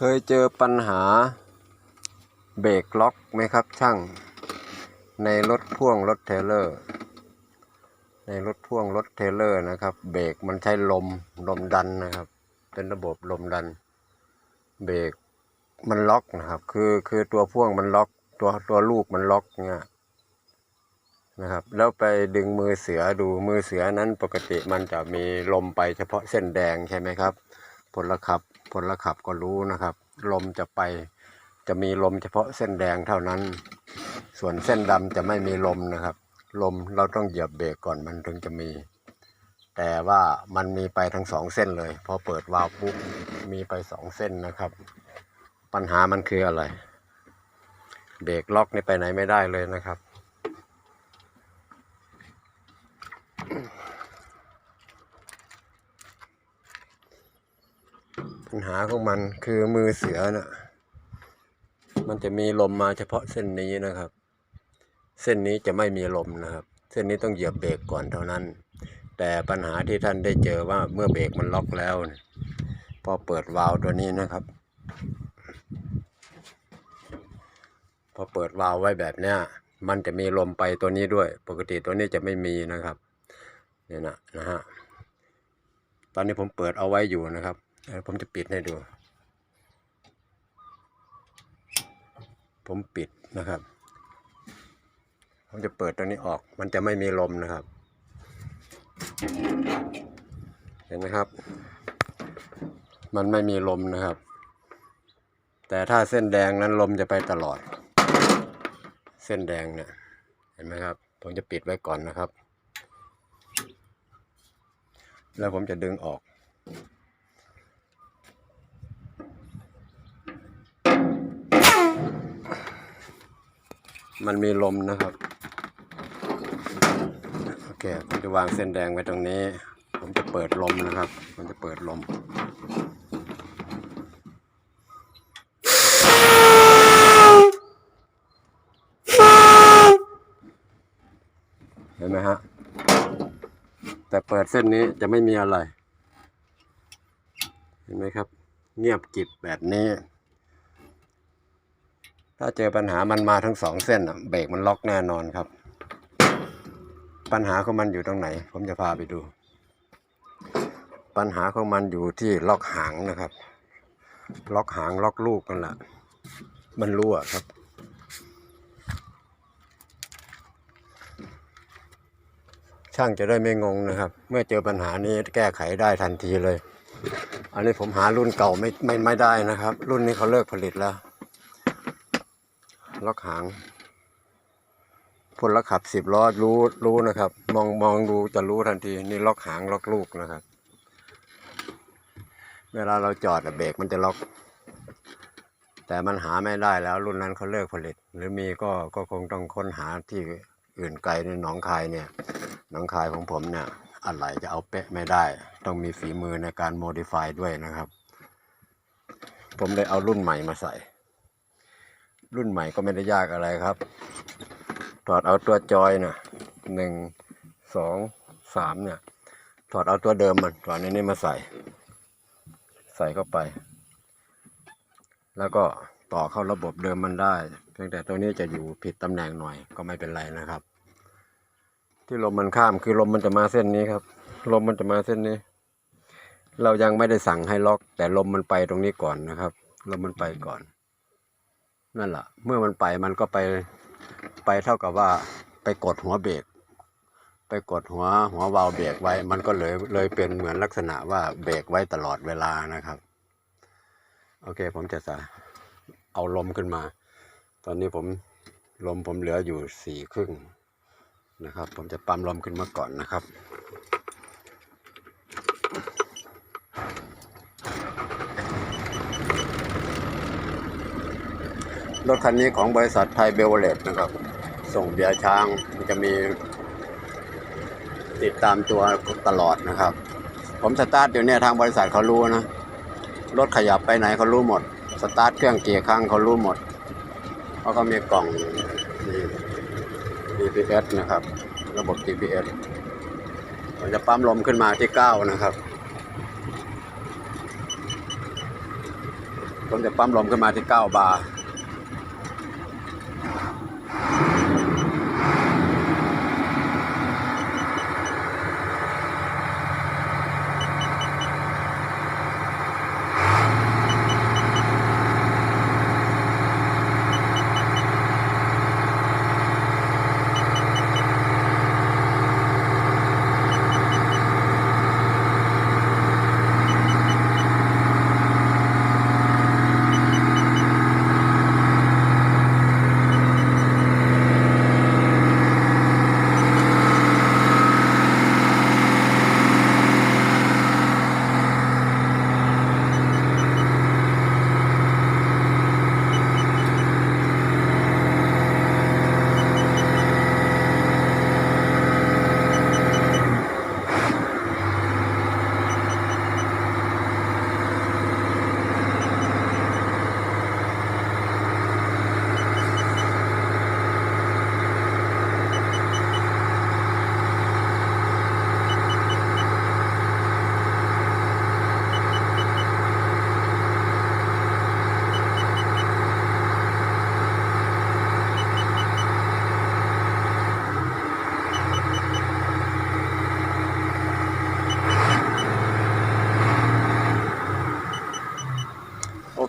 เคยเจอปัญหาเบรกล็อกไหมครับช่าง ในรถพ่วงรถเทเลอร์ ในรถพ่วงรถเทเลอร์นะครับ เบรกมันใช้ลมลมดันนะครับ เป็นระบบลมดัน เบรกมันล็อกนะครับ คือคือตัวพ่วงมันล็อก ตัวตัวลูกมันล็อกเนี่ยนะครับ แล้วไปดึงมือเสือดูมือเสือนั้นปกติมันจะมีลมไปเฉพาะเส้นแดงใช่ไหมครับ พลขับพลขับก็รู้นะครับ ลมจะไปจะมีลมเฉพาะเส้นแดงเท่านั้น ส่วนเส้นดำจะไม่มีลมนะครับ ลมเราต้องเหยียบเบรกก่อนมันถึงจะมี แต่ว่ามันมีไปทั้งสองเส้นเลย พอเปิดวาล์วปุ๊บมีไปสองเส้นนะครับ ปัญหามันคืออะไร เบรกล็อกนี่ไปไหนไม่ได้เลยนะครับ ปัญหาของมันคือมือเสือน่ะ มันจะมีลมมาเฉพาะเส้นนี้นะครับ เส้นนี้จะไม่มีลมนะครับ เส้นนี้ต้องเหยียบเบรกก่อนเท่านั้น แต่ปัญหาที่ท่านได้เจอว่าเมื่อเบรกมันล็อกแล้ว พอเปิดวาล์วตัวนี้นะครับ พอเปิดวาล์วไว้แบบเนี้ยมันจะมีลมไปตัวนี้ด้วย ปกติตัวนี้จะไม่มีนะครับเนี่ยนะนะฮะตอนนี้ผมเปิดเอาไว้อยู่นะครับ ผมจะปิดให้ดู ผมปิดนะครับ ผมจะเปิดตัวนี้ออก มันจะไม่มีลมนะครับ เห็นไหมครับ มันไม่มีลมนะครับ แต่ถ้าเส้นแดงนั้นลมจะไปตลอด เส้นแดงเนี่ย เห็นไหมครับ ผมจะปิดไว้ก่อนนะครับ แล้วผมจะดึงออก มันมีลมนะครับ โอเค ผมจะวางเส้นแดงไว้ตรงนี้ ผมจะเปิดลมนะครับผมจะเปิดลมเห็นไหมฮะ แต่เปิดเส้นนี้จะไม่มีอะไร เห็นไหมครับ เงียบกิบแบบนี้ ถ้าเจอปัญหามันมาทั้งสองเส้นอะเบรกมันล็อกแน่นอนครับ ปัญหาของมันอยู่ตรงไหน ผมจะพาไปดู ปัญหาของมันอยู่ที่ล็อกหางนะครับ ล็อกหางล็อกลูกนั่นแหละมันรั่วครับ ช่างจะได้ไม่งงนะครับ เมื่อเจอปัญหานี้แก้ไขได้ทันทีเลย อันนี้ผมหารุ่นเก่าไม่ไม่ไม่ได้นะครับ รุ่นนี้เขาเลิกผลิตแล้ว ล็อกหางพลขับสิบล้อรู้รู้นะครับ มองมองดูจะรู้ทันที นี่ล็อกหางล็อกลูกนะครับ เวลาเราจอดเบรกมันจะล็อก แต่มันหาไม่ได้แล้ว รุ่นนั้นเขาเลิกผลิต หรือมีก็ก็คงต้องค้นหาที่อื่นไกลในหนองคายเนี่ยหนองคายของผมเนี่ยอะไรจะเอาเป๊ะไม่ได้ ต้องมีฝีมือในการโมดิฟายด้วยนะครับ ผมเลยเอารุ่นใหม่มาใส่ รุ่นใหม่ก็ไม่ได้ยากอะไรครับถอดเอาตัวจอยนะหนึ่งสองสามเนี่ยถอดเอาตัวเดิมมันถอดในนี้มาใส่ ใส่เข้าไป แล้วก็ต่อเข้าระบบเดิมมันได้ เพียงแต่ตัวนี้จะอยู่ผิดตำแหน่งหน่อยก็ไม่เป็นไรนะครับ ที่ลมมันข้ามคือลมมันจะมาเส้นนี้ครับ ลมมันจะมาเส้นนี้ เรายังไม่ได้สั่งให้ล็อก แต่ลมมันไปตรงนี้ก่อนนะครับลมมันไปก่อน นั่นแหละเมื่อมันไปมันก็ไปไปเท่ากับว่าไปกดหัวเบรกไปกดหัวหัววาล์วเบรกไว้ มันก็เลยเลยเป็นเหมือนลักษณะว่าเบรกไว้ตลอดเวลานะครับ โอเคผมจะจะเอาลมขึ้นมา ตอนนี้ผมลมผมเหลืออยู่สี่ครึ่งนะครับ ผมจะปั๊มลมขึ้นมาก่อนนะครับ รถคันนี้ของบริษัทไทยเบลเลตนะครับ ส่งเบียร์ช้างมันจะมี ติดตามตัวตลอดนะครับ ผมสตาร์ทอยู่เนี่ยทางบริษัทเขารู้นะ รถขยับไปไหนเขารู้หมด สตาร์ทเครื่องเกี่ครั้างเขารู้หมด เพราะเขามีกล่องมี GPS นะครับ ระบบ GPS ผมจะปั๊มลมขึ้นมาที่ 9 นะครับผมจะปั๊มลมขึ้นมาที่ 9 บาร์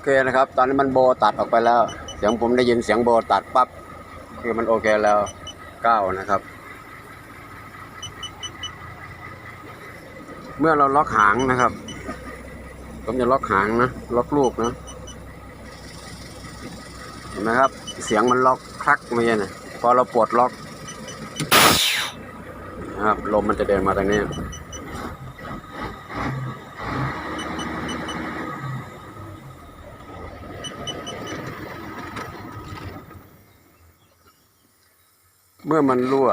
เคนะครับ ตอนนี้มันโบตัดออกไปแล้ว เสียงผมได้ยินเสียงโบตัดปั๊บคือมันโอเคแล้วเก้านะครับ เมื่อเราล็อกหางนะครับ ผมจะล็อกหางนะล็อกลูกนะเห็นไหมครับ เสียงมันล็อกคลักไม่ใช่นะพอเราปลดล็อกนะครับลมมันจะเดินมาทางนี้ เมื่อมันรั่ว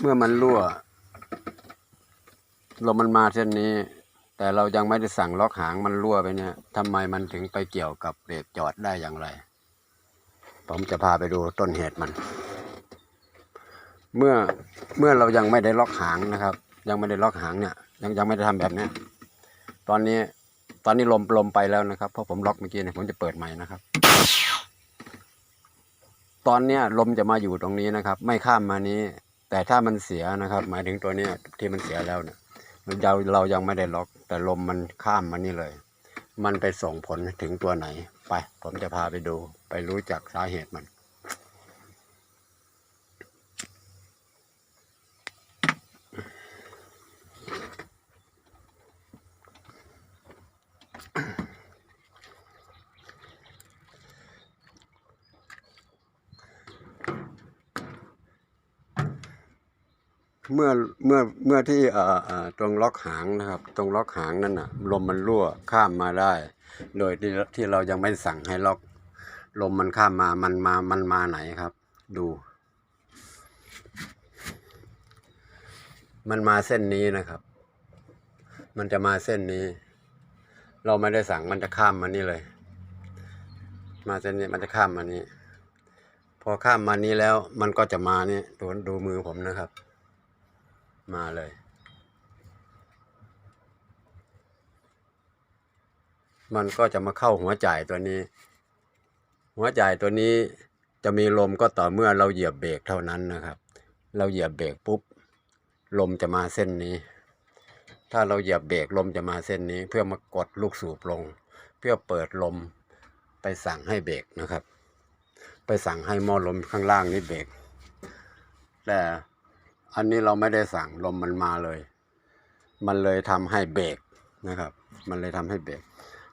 เมื่อมันรั่วลมมันมาเส้นนี้ แต่เรายังไม่ได้สั่งล็อกหางมันรั่วไปเนี่ยทำไมมันถึงไปเกี่ยวกับเบรกจอดได้อย่างไร ผมจะพาไปดูต้นเหตุมัน เมื่อเมื่อเรายังไม่ได้ล็อกหางนะครับ ยังไม่ได้ล็อกหางเนี่ย ยังยังไม่ได้ทำแบบเนี้ยตอนนี้ ตอนนี้ลมลมไปแล้วนะครับเพราะผมล็อกเมื่อกี้เนี่ยผมจะเปิดใหม่นะครับ ตอนเนี้ยลมจะมาอยู่ตรงนี้นะครับ ไม่ข้ามมานี้ แต่ถ้ามันเสียนะครับ หมายถึงตัวเนี้ยที่มันเสียแล้วเนี่ยเราเรายังไม่ได้ล็อก แต่ลมมันข้ามมานี่เลย มันไปส่งผลถึงตัวไหน ไป ผมจะพาไปดู ไปรู้จักสาเหตุมัน เมื่อเมื่อเมื่อที่ตรงล็อกหางนะครับ ตรงล็อกหางนั่นนะลมมันรั่วข้ามมาได้ โดยที่ที่เรายังไม่สั่งให้ล็อก ลมมันข้ามมามันมามันมาไหนครับ ดู มันมาเส้นนี้นะครับ มันจะมาเส้นนี้ เราไม่ได้สั่งมันจะข้ามมานี่เลย มาเส้นนี้มันจะข้ามมานี้พอข้ามมานี้แล้วมันก็จะมานี่ดูดูมือผมนะครับ มาเลย มันก็จะมาเข้าหัวจ่ายตัวนี้ หัวจ่ายตัวนี้จะมีลมก็ต่อเมื่อเราเหยียบเบรกเท่านั้นนะครับ เราเหยียบเบรกปุ๊บ ลมจะมาเส้นนี้ ถ้าเราเหยียบเบรกลมจะมาเส้นนี้ เพื่อมากดลูกสูบลง เพื่อเปิดลมไปสั่งให้เบรกนะครับ ไปสั่งให้หม้อลมข้างล่างนี้เบรกแต่ อันนี้เราไม่ได้สั่งลมมันมาเลย มันเลยทำให้เบรกนะครับ มันเลยทำให้เบรก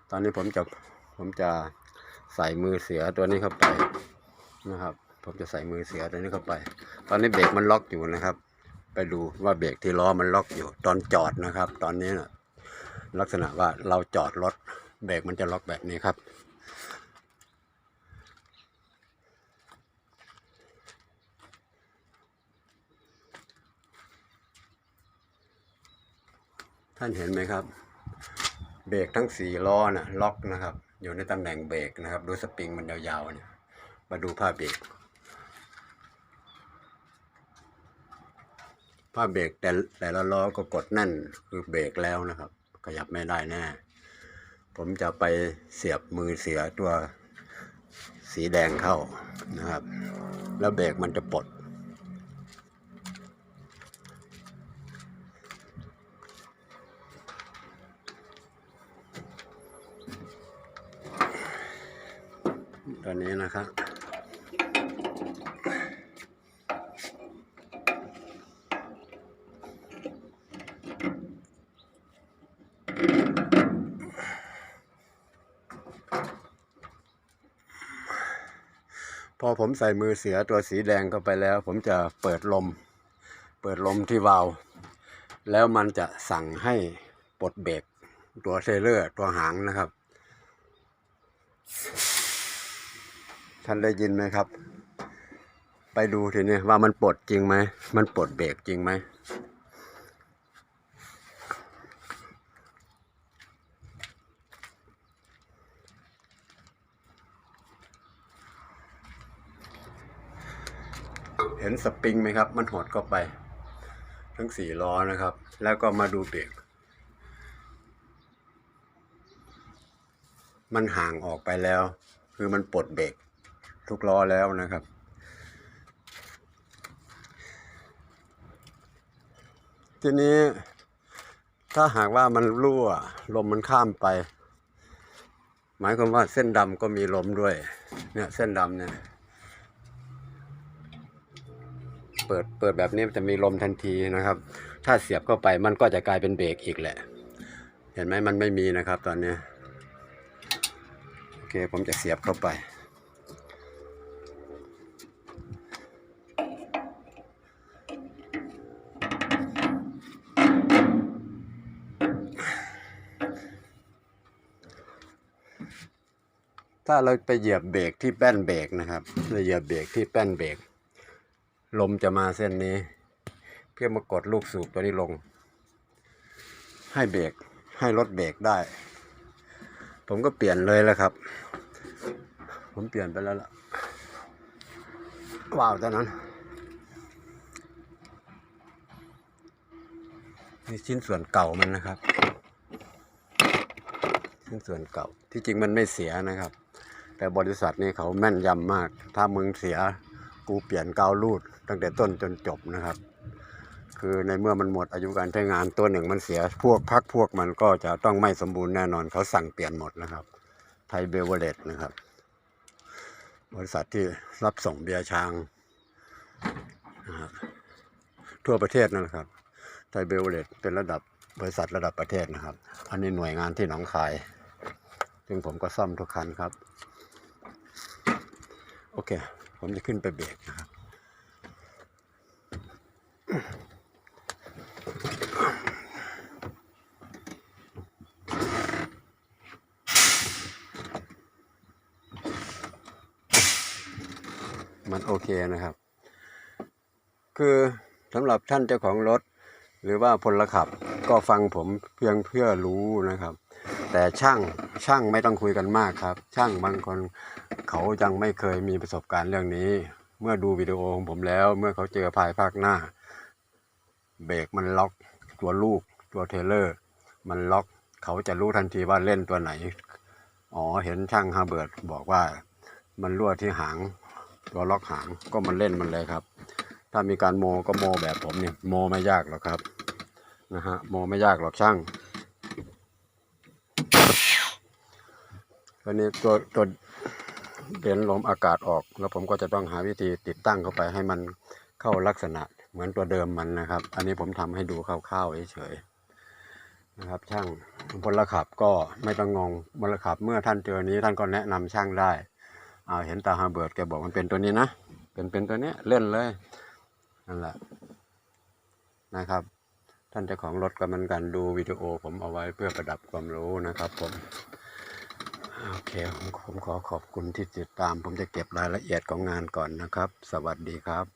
ตอนนี้ผมจะผมจะใส่มือเสียตัวนี้เข้าไปนะครับ ผมจะใส่มือเสียตัวนี้เข้าไป ตอนนี้เบรกมันล็อกอยู่นะครับ ไปดูว่าเบรกที่ล้อมันล็อกอยู่ ตอนจอดนะครับ ตอนนี้นะลักษณะว่าเราจอดรถเบรกมันจะล็อกแบบนี้ครับ ท่านเห็นไหมครับ เบรกทั้งสี่ล้อน่ะล็อกนะครับ อยู่ในตำแหน่งเบรกนะครับ ดูสปริงมันยาวๆเนี่ยมาดูผ้าเบรกผ้าเบรกแต่แต่ละล้อก็กดแน่นคือเบรกแล้วนะครับ ขยับไม่ได้แน่ ผมจะไปเสียบมือเสียตัวสีแดงเข้านะครับ แล้วเบรกมันจะปลด ตอนนี้นะครับพอผมใส่มือเสียตัวสีแดงเข้าไปแล้ว ผมจะเปิดลม เปิดลมที่วาล์วแล้วมันจะสั่งให้ปลดเบรกตัวเทเลอร์ตัวหางนะครับ ท่านได้ยินไหมครับ ไปดูทีนี้ว่ามันปลดจริงไหม มันปลดเบรกจริงไหมเห็นสปริงไหมครับ มันหดเข้าไป ทั้งสี่ล้อนะครับ แล้วก็มาดูเบรกมันห่างออกไปแล้ว คือมันปลดเบรก ทุกล้อแล้วนะครับ ทีนี้ถ้าหากว่ามันรั่วลมมันข้ามไป หมายความว่าเส้นดำก็มีลมด้วย เนี่ยเส้นดำเนี่ย เปิดเปิดแบบนี้จะมีลมทันทีนะครับ ถ้าเสียบเข้าไปมันก็จะกลายเป็นเบรกอีกแหละ เห็นไหมมันไม่มีนะครับตอนนี้ โอเคผมจะเสียบเข้าไป ถ้าเราไปเหยียบเบรกที่แป้นเบรกนะครับเราเหยียบเบรกที่แป้นเบรกลมจะมาเส้นนี้ เพื่อมากดลูกสูบตัวนี้ลง ให้เบรกให้รถเบรกได้ ผมก็เปลี่ยนเลยแล้วครับ ผมเปลี่ยนไปแล้วล่ะว้าวตอนนั้นนี่ชิ้นส่วนเก่ามันนะครับ ชิ้นส่วนเก่าที่จริงมันไม่เสียนะครับ แต่บริษัทนี้เขาแม่นยำมาก ถ้ามึงเสียกูเปลี่ยนกาวรูด ตั้งแต่ต้นจนจบนะครับ คือในเมื่อมันหมดอายุการใช้งานตัวหนึ่งมันเสียพวกพักพวกมันก็จะต้องไม่สมบูรณ์แน่นอนเขาสั่งเปลี่ยนหมดนะครับ ไทยเบเวอร์เรจนะครับ บริษัทที่รับส่งเบียร์ช้างนะครับทั่วประเทศนั่นแหละครับไทยเบเวอร์เรจเป็นระดับบริษัทระดับประเทศนะครับ อันนี้หน่วยงานที่หนองคาย ซึ่งผมก็ซ่อมทุกคันครับ โอเค ผมจะขึ้นไปเบรกนะครับ มันโอเคนะครับ คือสำหรับท่านเจ้าของรถ หรือว่าพลขับก็ฟังผมเพียงเพื่อรู้นะครับ แต่ช่างช่างไม่ต้องคุยกันมากครับ ช่างบางคนเขายังไม่เคยมีประสบการณ์เรื่องนี้ เมื่อดูวิดีโอของผมแล้ว เมื่อเขาเจอภายภาคหน้า เบรกมันล็อกตัวลูกตัวเทเลอร์ มันล็อกเขาจะรู้ทันทีว่าเล่นตัวไหน อ๋อเห็นช่างฮาเบิร์ตบอกว่ามันรั่วที่หาง ตัวล็อกหางก็มันเล่นมันเลยครับ ถ้ามีการโมก็โมแบบผมเนี่ยโมไม่ยากหรอกครับนะฮะโมไม่ยากหรอกช่าง ตัวนี้ตัวตัวเดนลมอากาศออก แล้วผมก็จะต้องหาวิธีติดตั้งเข้าไปให้มันเข้าลักษณะเหมือนตัวเดิมมันนะครับ อันนี้ผมทำให้ดูคร่าวๆเฉยๆนะครับ ช่างพลขับก็ไม่ต้องงงพลขับเมื่อท่านเจอนี้ท่านก็แนะนำช่างได้เอาเห็นตาฮาเบิร์ดแกบอกมันเป็นตัวนี้นะเป็นเป็นตัวนี้เล่นเลยนั่นแหละนะครับ ท่านเจ้าของรถก็เหมือนกันดูวิดีโอผมเอาไว้เพื่อประดับความรู้นะครับผม โอเคผมผมขอขอบคุณที่ติดตาม ผมจะเก็บรายละเอียดของงานก่อนนะครับ สวัสดีครับ